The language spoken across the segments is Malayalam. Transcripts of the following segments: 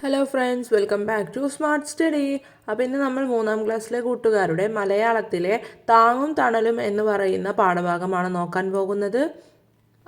Hello friends welcome back to smart study അപ്പോൾ ഇന്ന് നമ്മൾ മൂന്നാം ക്ലാസ്സിലെ കൂട്ടുകാരുടെ മലയാളത്തിലെ താങ്ങും തണലും എന്ന് പറയുന്ന പാഠഭാഗമാണ് നോക്കാൻ പോകുന്നത്.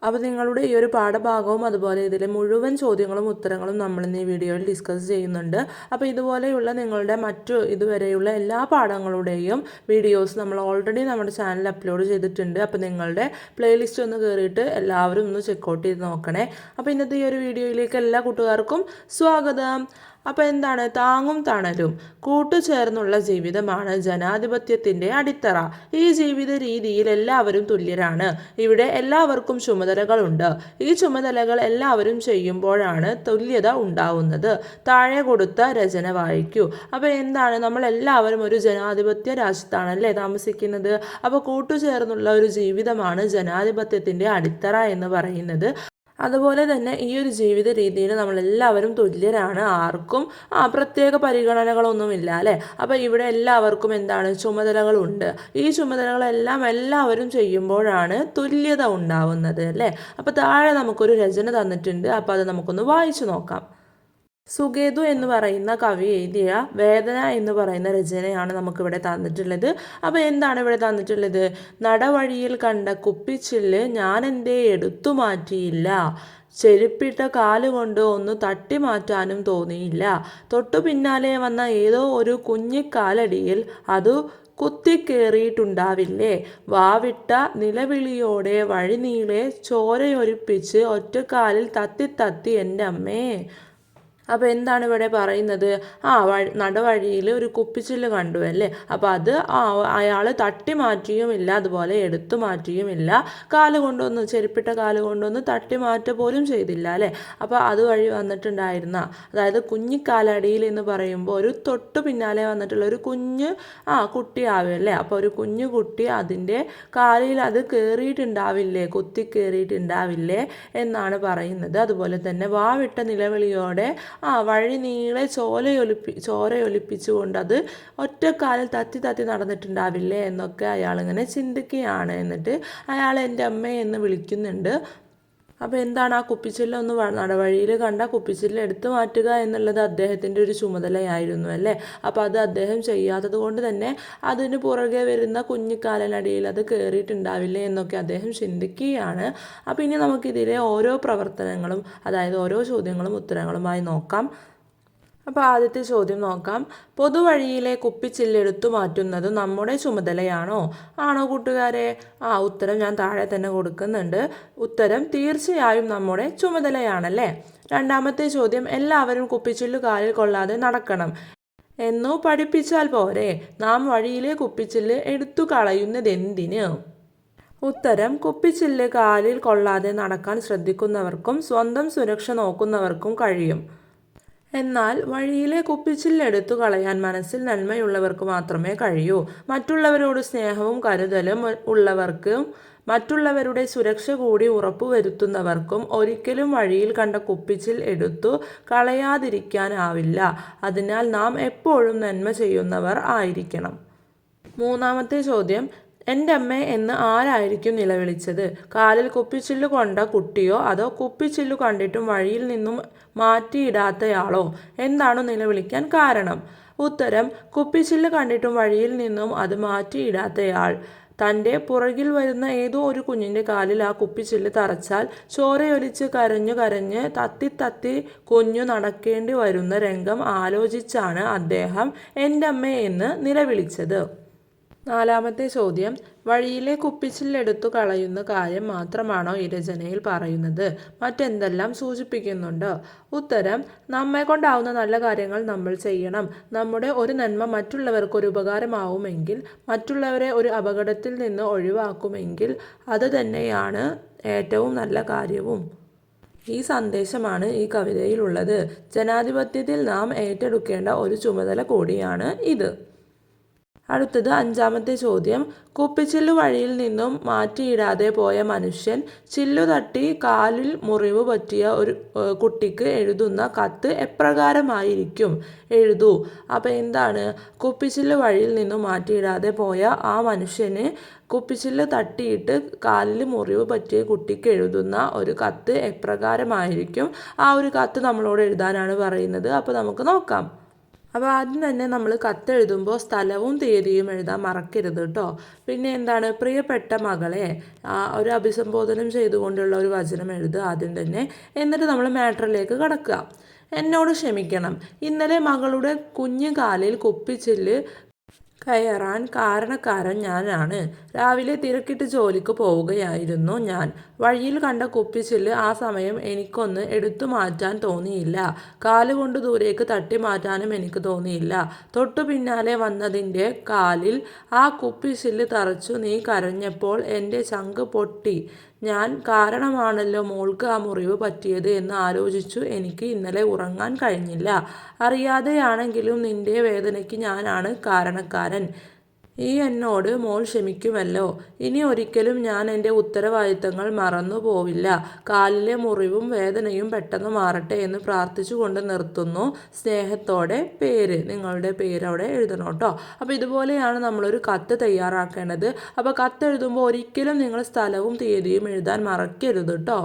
അപ്പോൾ നിങ്ങളുടെ ഈ ഒരു പാഠഭാഗവും അതുപോലെ ഇതിലെ മുഴുവൻ ചോദ്യങ്ങളും ഉത്തരങ്ങളും നമ്മൾ ഇന്ന് ഈ വീഡിയോയിൽ ഡിസ്കസ് ചെയ്യുന്നുണ്ട്. അപ്പോൾ ഇതുപോലെയുള്ള നിങ്ങളുടെ മറ്റു ഇതുവരെയുള്ള എല്ലാ പാഠങ്ങളുടെയും വീഡിയോസ് നമ്മൾ ഓൾറെഡി നമ്മുടെ ചാനൽ അപ്ലോഡ് ചെയ്തിട്ടുണ്ട്. അപ്പോൾ നിങ്ങളുടെ പ്ലേലിസ്റ്റ് ഒന്ന് കയറിയിട്ട് എല്ലാവരും ഒന്ന് ചെക്കൗട്ട് ചെയ്ത് നോക്കണേ. അപ്പോൾ ഇന്നത്തെ ഈ ഒരു വീഡിയോയിലേക്ക് എല്ലാ കൂട്ടുകാർക്കും സ്വാഗതം. അപ്പോൾ എന്താണ്? താങ്ങും തണലും. കൂട്ടുചേർന്നുള്ള ജീവിതമാണ് ജനാധിപത്യത്തിന്റെ അടിത്തറ. ഈ ജീവിത രീതിയിൽ എല്ലാവരും തുല്യരാണ്. ഇവിടെ എല്ലാവർക്കും ചുമതലകളുണ്ട്. ഈ ചുമതലകൾ എല്ലാവരും ചെയ്യുമ്പോഴാണ് തുല്യത ഉണ്ടാവുന്നത്. താഴെ കൊടുത്ത രചന വായിക്കൂ. അപ്പോൾ എന്താണ്? നമ്മൾ എല്ലാവരും ഒരു ജനാധിപത്യ രാജ്യത്താണല്ലേ താമസിക്കുന്നത്? അപ്പോൾ കൂട്ടുചേർന്നുള്ള ഒരു ജീവിതമാണ് ജനാധിപത്യത്തിന്റെ അടിത്തറ എന്ന് പറയുന്നത്. അതുപോലെ തന്നെ ഈ ഒരു ജീവിത രീതിയിൽ നമ്മളെല്ലാവരും തുല്യരാണ്. ആർക്കും പ്രത്യേക പരിഗണനകളൊന്നുമില്ല അല്ലേ? അപ്പോൾ ഇവിടെ എല്ലാവർക്കും എന്താണ്? ചുമതലകളുണ്ട്. ഈ ചുമതലകളെല്ലാം എല്ലാവരും ചെയ്യുമ്പോഴാണ് തുല്യത ഉണ്ടാവുന്നത് അല്ലേ? അപ്പോൾ താഴെ നമുക്കൊരു രചന തന്നിട്ടുണ്ട്. അപ്പോൾ അത് നമുക്കൊന്ന് വായിച്ചു നോക്കാം. സുഗേതു എന്ന് പറയുന്ന കവി എഴുതിയ വേദന എന്ന് പറയുന്ന രചനയാണ് നമുക്കിവിടെ തന്നിട്ടുള്ളത്. അപ്പോൾ എന്താണ് ഇവിടെ തന്നിട്ടുള്ളത്? നടവഴിയിൽ കണ്ട കുപ്പിച്ചില്ല് ഞാൻ എന്റെ എടുത്തു മാറ്റിയില്ല. ചെരുപ്പിട്ട കാലുകൊണ്ട് ഒന്ന് തട്ടി മാറ്റാനും തോന്നിയില്ല. തൊട്ടു പിന്നാലെ വന്ന ഏതോ ഒരു കുഞ്ഞിക്കാലടിയിൽ അത് കുത്തിക്കേറിയിട്ടുണ്ടാവില്ലേ? വാവിട്ട നിലവിളിയോടെ വഴിനീളെ ചോരയൊരിപ്പിച്ച് ഒറ്റക്കാലിൽ തത്തി തത്തി എന്റെ അമ്മേ. അപ്പോൾ എന്താണ് ഇവിടെ പറയുന്നത്? ആ വഴി നടവഴിയിൽ ഒരു കുപ്പിച്ചില്ല് കണ്ടു അല്ലേ? അപ്പോൾ അത് അയാൾ തട്ടി മാറ്റിയുമില്ല അതുപോലെ എടുത്തു മാറ്റിയുമില്ല കാൽ കൊണ്ടൊന്ന് ചെരുപ്പിട്ട കാൽ കൊണ്ടൊന്ന് തട്ടി മാറ്റ പോലും ചെയ്തില്ല അല്ലേ? അപ്പോൾ അതുവഴി വന്നിട്ടുണ്ടായിരുന്ന അതായത് കുഞ്ഞിക്കാലടിയിൽ എന്ന് പറയുമ്പോൾ ഒരു തൊട്ട് പിന്നാലെ വന്നിട്ടുള്ള ഒരു കുഞ്ഞ് ആ കുട്ടിയാവും അല്ലേ? അപ്പോൾ ഒരു കുഞ്ഞു കുട്ടി അതിന്റെ കാലിൽ അത് കയറിയിട്ടുണ്ടാവില്ലേ കുത്തി കയറിയിട്ടുണ്ടാവില്ലേ എന്നാണ് പറയുന്നത്. അതുപോലെ തന്നെ വാവിട്ട നിലവിളിയോടെ ആ വഴി നീളെ ചോലയൊലിപ്പി ചോരയൊലിപ്പിച്ചുകൊണ്ട് അത് ഒറ്റക്കാലിൽ തത്തി തത്തി നടന്നിട്ടുണ്ടാവില്ലേ എന്നൊക്കെ അയാളിങ്ങനെ ചിന്തിക്കുകയാണ്. എന്നിട്ട് അയാൾ എന്റെ അമ്മ എന്ന് വിളിക്കുന്നുണ്ട്. അപ്പോൾ എന്താണ് ആ കുപ്പിച്ചില്ല ഒന്ന് നടവഴിയിൽ കണ്ട കുപ്പിച്ചില്ല എടുത്തു മാറ്റുക എന്നുള്ളത് അദ്ദേഹത്തിന്റെ ഒരു ചുമതലയായിരുന്നു അല്ലേ? അപ്പോൾ അത് അദ്ദേഹം ചെയ്യാത്തത് കൊണ്ട് തന്നെ അതിന് പുറകെ വരുന്ന കുഞ്ഞിക്കാലനടിയിൽ അത് കയറിയിട്ടുണ്ടാവില്ലേ എന്നൊക്കെ അദ്ദേഹം ചിന്തിക്കുകയാണ്. അപ്പോൾ ഇനി നമുക്കിതിലെ ഓരോ പ്രവർത്തനങ്ങളും അതായത് ഓരോ ചോദ്യങ്ങളും ഉത്തരങ്ങളുമായി നോക്കാം. അപ്പോൾ ആദ്യത്തെ ചോദ്യം നോക്കാം. പൊതുവഴിയിലെ കുപ്പിച്ചില്ലെടുത്തു മാറ്റുന്നത് നമ്മുടെ ചുമതലയാണോ? ആണോ കൂട്ടുകാരെ? ആ ഉത്തരം ഞാൻ താഴെ തന്നെ കൊടുക്കുന്നുണ്ട്. ഉത്തരം തീർച്ചയായും നമ്മുടെ ചുമതലയാണല്ലേ? രണ്ടാമത്തെ ചോദ്യം എല്ലാവരും കുപ്പിച്ചില്ലു കാലിൽ കൊള്ളാതെ നടക്കണം എന്നോ പഠിപ്പിച്ചാൽ പോരെ? നാം വഴിയിലെ കുപ്പിച്ചില്ല് എടുത്തു കളയുന്നത് കളയുന്നതെന്തിന് ഉത്തരം കുപ്പിച്ചില്ല് കാലിൽ കൊള്ളാതെ നടക്കാൻ ശ്രദ്ധിക്കുന്നവർക്കും സ്വന്തം സുരക്ഷ നോക്കുന്നവർക്കും കഴിയും. എന്നാൽ വഴിയിലെ കുപ്പിച്ചില്ലെടുത്തു കളയാൻ മനസ്സിൽ നന്മയുള്ളവർക്ക് മാത്രമേ കഴിയൂ. മറ്റുള്ളവരോട് സ്നേഹവും കരുതലും ഉള്ളവർക്കും മറ്റുള്ളവരുടെ സുരക്ഷ കൂടി ഉറപ്പുവരുത്തുന്നവർക്കും ഒരിക്കലും വഴിയിൽ കണ്ട കുപ്പിച്ചിൽ എടുത്തു കളയാതിരിക്കാനാവില്ല. അതിനാൽ നാം എപ്പോഴും നന്മ ചെയ്യുന്നവർ ആയിരിക്കണം. മൂന്നാമത്തെ ചോദ്യം എന്റെ അമ്മ എന്ന് ആരായിരിക്കും നിലവിളിച്ചത്? കാലിൽ കുപ്പിച്ചില്ലു കൊണ്ട കുട്ടിയോ അതോ കുപ്പിച്ചില്ലു കണ്ടിട്ടും വഴിയിൽ നിന്നും മാറ്റിയിടാത്തയാളോ? എന്താണോ നിലവിളിക്കാൻ കാരണം? ഉത്തരം കുപ്പിച്ചില്ല് കണ്ടിട്ടും വഴിയിൽ നിന്നും അത് മാറ്റിയിടാത്തയാൾ. തന്റെ പുറകിൽ വരുന്ന ഏതോ ഒരു കുഞ്ഞിന്റെ കാലിൽ ആ കുപ്പിച്ചില്ല് തറച്ചാൽ ചോരയൊലിച്ച് കരഞ്ഞു കരഞ്ഞ് തത്തി തത്തി കുഞ്ഞു നടക്കേണ്ടി വരുന്ന രംഗം ആലോചിച്ചാണ് അദ്ദേഹം എന്റെ അമ്മ എന്ന് നിലവിളിച്ചത്. നാലാമത്തെ ചോദ്യം. വഴിയിലെ കുപ്പിച്ചില്ലെടുത്തു കളയുന്ന കാര്യം മാത്രമാണോ ഈ രചനയിൽ പറയുന്നത്? മറ്റെന്തെല്ലാം സൂചിപ്പിക്കുന്നുണ്ട്? ഉത്തരം നമ്മെ കൊണ്ടാവുന്ന നല്ല കാര്യങ്ങൾ നമ്മൾ ചെയ്യണം. നമ്മുടെ ഒരു നന്മ മറ്റുള്ളവർക്ക് ഒരു ഉപകാരമാവുമെങ്കിൽ മറ്റുള്ളവരെ ഒരു അപകടത്തിൽ നിന്ന് ഒഴിവാക്കുമെങ്കിൽ അത് തന്നെയാണ് ഏറ്റവും നല്ല കാര്യവും. ഈ സന്ദേശമാണ് ഈ കവിതയിലുള്ളത്. ജനാധിപത്യത്തിൽ നാം ഏറ്റെടുക്കേണ്ട ഒരു ചുമതല കൂടിയാണ് ഇത്. അടുത്തത് അഞ്ചാമത്തെ ചോദ്യം. കുപ്പിച്ചില്ലു വഴിയിൽ നിന്നും മാറ്റിയിടാതെ പോയ മനുഷ്യൻ ചില്ലു തട്ടി കാലിൽ മുറിവ് പറ്റിയ ഒരു കുട്ടിക്ക് എഴുതുന്ന കത്ത് എപ്രകാരമായിരിക്കും? എഴുതൂ. അപ്പോൾ എന്താണ്? കുപ്പിച്ചില്ലു വഴിയിൽ നിന്നും മാറ്റിയിടാതെ പോയ ആ മനുഷ്യന് കുപ്പിച്ചില്ല് തട്ടിയിട്ട് കാലിൽ മുറിവ് പറ്റിയ കുട്ടിക്ക് എഴുതുന്ന ഒരു കത്ത് എപ്രകാരമായിരിക്കും? ആ ഒരു കത്ത് നമ്മളോട് എഴുതാനാണ് പറയുന്നത്. അപ്പോൾ നമുക്ക് നോക്കാം. അപ്പോൾ ആദ്യം തന്നെ നമ്മൾ കത്തെഴുതുമ്പോൾ സ്ഥലവും തീയതിയും എഴുതാൻ മറക്കരുത് കേട്ടോ. പിന്നെ എന്താണ്? പ്രിയപ്പെട്ട മകളെ ഒരു അഭിസംബോധനം ചെയ്തുകൊണ്ടുള്ള ഒരു വചനം എഴുതുക ആദ്യം തന്നെ. എന്നിട്ട് നമ്മൾ മാറ്ററിലേക്ക് കടക്കുക. എന്നോട് ക്ഷമിക്കണം. ഇന്നലെ മകളുടെ കുഞ്ഞു കാലിൽ കുപ്പിച്ചില്ല് കയറാൻ കാരണക്കാരൻ ഞാനാണ്. രാവിലെ തിരക്കിട്ട് ജോലിക്ക് പോവുകയായിരുന്നു ഞാൻ. വഴിയിൽ കണ്ട കുപ്പിച്ചില്ല് ആ സമയം എനിക്കൊന്ന് എടുത്തു മാറ്റാൻ തോന്നിയില്ല. കാലുകൊണ്ട് ദൂരേക്ക് തട്ടി മാറ്റാനും എനിക്ക് തോന്നിയില്ല. തൊട്ടു പിന്നാലെ വന്നതിന്റെ കാലിൽ ആ കുപ്പിച്ചില്ല് തറച്ചു നീ കരഞ്ഞപ്പോൾ എന്റെ ചങ്ക് പൊട്ടി. ഞാൻ കാരണമാണല്ലോ മോൾക്ക് ആ മുറിവ് പറ്റിയത് എന്ന് ആലോചിച്ചു. എനിക്ക് ഇന്നലെ ഉറങ്ങാൻ കഴിഞ്ഞില്ല. അറിയാതെയാണെങ്കിലും നിന്റെ വേദനയ്ക്ക് ഞാനാണ് കാരണക്കാരൻ. ഈ എന്നോട് മോൾ ക്ഷമിക്കുമല്ലോ. ഇനി ഒരിക്കലും ഞാൻ എന്റെ ഉത്തരവാദിത്തങ്ങൾ മറന്നു പോവില്ല. കാലിലെ മുറിവും വേദനയും പെട്ടെന്ന് മാറട്ടെ എന്ന് പ്രാർത്ഥിച്ചുകൊണ്ട് നിർത്തുന്നു. സ്നേഹത്തോടെ പേര്. നിങ്ങളുടെ പേര് അവിടെ എഴുതണം കേട്ടോ. അപ്പോൾ ഇതുപോലെയാണ് നമ്മളൊരു കത്ത് തയ്യാറാക്കേണ്ടത്. അപ്പോൾ കത്ത് എഴുതുമ്പോൾ ഒരിക്കലും നിങ്ങൾ സ്ഥലവും തീയതിയും എഴുതാൻ മറക്കരുത് കേട്ടോ.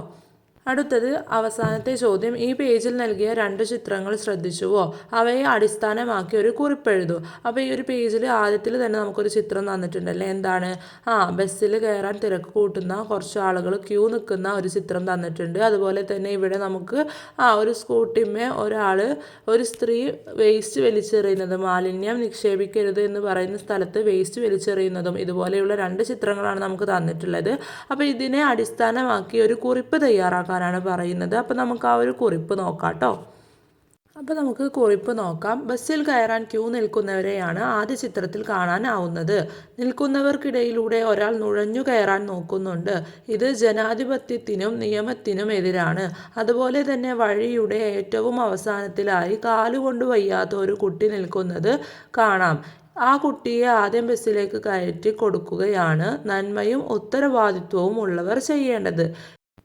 അടുത്തത് അവസാനത്തെ ചോദ്യം. ഈ പേജിൽ നൽകിയ രണ്ട് ചിത്രങ്ങൾ ശ്രദ്ധിച്ചുവോ? അവയെ അടിസ്ഥാനമാക്കി ഒരു കുറിപ്പ് എഴുതൂ. അപ്പോൾ ഈ ഒരു പേജിൽ ആദ്യത്തിൽ തന്നെ നമുക്കൊരു ചിത്രം തന്നിട്ടുണ്ടല്ലേ? എന്താണ്? ആ ബസ്സിൽ കയറാൻ തിരക്ക് കൂട്ടുന്ന കുറച്ച് ആളുകൾ ക്യൂ നിൽക്കുന്ന ഒരു ചിത്രം തന്നിട്ടുണ്ട്. അതുപോലെ തന്നെ ഇവിടെ നമുക്ക് ആ ഒരു സ്കൂട്ടിമേ ഒരാൾ ഒരു സ്ത്രീ വേസ്റ്റ് വലിച്ചെറിയുന്നത് മാലിന്യം നിക്ഷേപിക്കരുത് എന്ന് പറയുന്ന സ്ഥലത്ത് വേസ്റ്റ് വലിച്ചെറിയുന്നതും ഇതുപോലെയുള്ള രണ്ട് ചിത്രങ്ങളാണ് നമുക്ക് തന്നിട്ടുള്ളത്. അപ്പോൾ ഇതിനെ അടിസ്ഥാനമാക്കി ഒരു കുറിപ്പ് തയ്യാറാക്കാനാണ് പറയുന്നത്. അപ്പോൾ നമുക്ക് ആ ഒരു കുറിപ്പ് നോക്കാം കേട്ടോ അപ്പോൾ നമുക്ക് കുറിപ്പ് നോക്കാം. ബസ്സിൽ കയറാൻ ക്യൂ നിൽക്കുന്നവരെയാണ് ആദ്യ ചിത്രത്തിൽ കാണാനാവുന്നത്. നിൽക്കുന്നവർക്കിടയിലൂടെ ഒരാൾ നുഴഞ്ഞു കയറാൻ നോക്കുന്നുണ്ട്. ഇത് ജനാധിപത്യത്തിനും നിയമത്തിനും എതിരാണ്. അതുപോലെ തന്നെ വഴിയുടെ ഏറ്റവും അവസാനത്തിലായി കാലുകൊണ്ട് വയ്യാത്ത ഒരു കുട്ടി നിൽക്കുന്നത് കാണാം. ആ കുട്ടിയെ ആദ്യം ബസ്സിലേക്ക് കയറ്റി കൊടുക്കുകയാണ് നന്മയും ഉത്തരവാദിത്വവും ഉള്ളവർ ചെയ്യേണ്ടത്.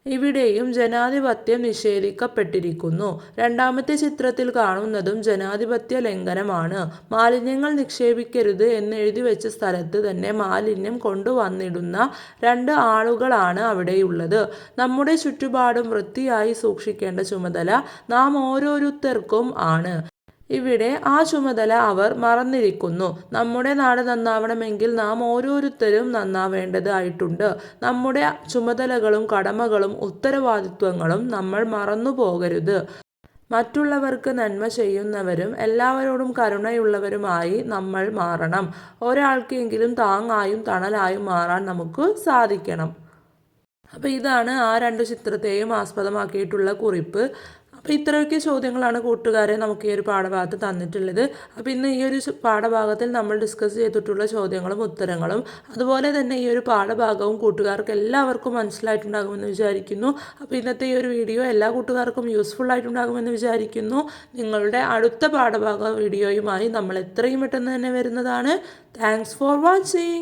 ഇവിടെയും ജനാധിപത്യം നിഷേധിക്കപ്പെട്ടിരിക്കുന്നു. രണ്ടാമത്തെ ചിത്രത്തിൽ കാണുന്നതും ജനാധിപത്യ ലംഘനമാണ്. മാലിന്യങ്ങൾ നിക്ഷേപിക്കരുത് എന്ന് എഴുതി വെച്ച സ്ഥലത്ത് തന്നെ മാലിന്യം കൊണ്ടുവന്നിടുന്ന രണ്ട് ആളുകളാണ് അവിടെയുള്ളത്. നമ്മുടെ ചുറ്റുപാടും വൃത്തിയായി സൂക്ഷിക്കേണ്ട ചുമതല നാം ഓരോരുത്തർക്കും ആണ്. ഇവിടെ ആ ചുമതല അവർ മറന്നിരിക്കുന്നു. നമ്മുടെ നാട് നന്നാവണമെങ്കിൽ നാം ഓരോരുത്തരും നന്നാവേണ്ടതായിട്ടുണ്ട്. നമ്മുടെ ചുമതലകളും കടമകളും ഉത്തരവാദിത്വങ്ങളും നമ്മൾ മറന്നു പോകരുത് മറ്റുള്ളവർക്ക് നന്മ ചെയ്യുന്നവരും എല്ലാവരോടും കരുണയുള്ളവരുമായി നമ്മൾ മാറണം. ഒരാൾക്കെങ്കിലും താങ്ങായും തണലായും മാറാൻ നമുക്ക് സാധിക്കണം. അപ്പോൾ ഇതാണ് ആ രണ്ട് ചിത്രത്തെയും ആസ്പദമാക്കിയിട്ടുള്ള കുറിപ്പ്. അപ്പോൾ ഇത്രയൊക്കെ ചോദ്യങ്ങളാണ് കൂട്ടുകാരെ നമുക്ക് ഈ ഒരു പാഠഭാഗത്ത് തന്നിട്ടുള്ളത്. അപ്പോൾ ഇന്ന് ഈ ഒരു പാഠഭാഗത്തിൽ നമ്മൾ ഡിസ്കസ് ചെയ്തിട്ടുള്ള ചോദ്യങ്ങളും ഉത്തരങ്ങളും അതുപോലെ തന്നെ ഈ ഒരു പാഠഭാഗവും കൂട്ടുകാർക്ക് എല്ലാവർക്കും മനസ്സിലായിട്ടുണ്ടാകുമെന്ന് വിചാരിക്കുന്നു. അപ്പോൾ ഇന്നത്തെ ഈ ഒരു വീഡിയോ എല്ലാ കൂട്ടുകാർക്കും യൂസ്ഫുൾ ആയിട്ടുണ്ടാകുമെന്ന് വിചാരിക്കുന്നു. നിങ്ങളുടെ അടുത്ത പാഠഭാഗ വീഡിയോയുമായി നമ്മൾ എത്രയും പെട്ടെന്ന് തന്നെ വരുന്നതാണ്. Thanks for watching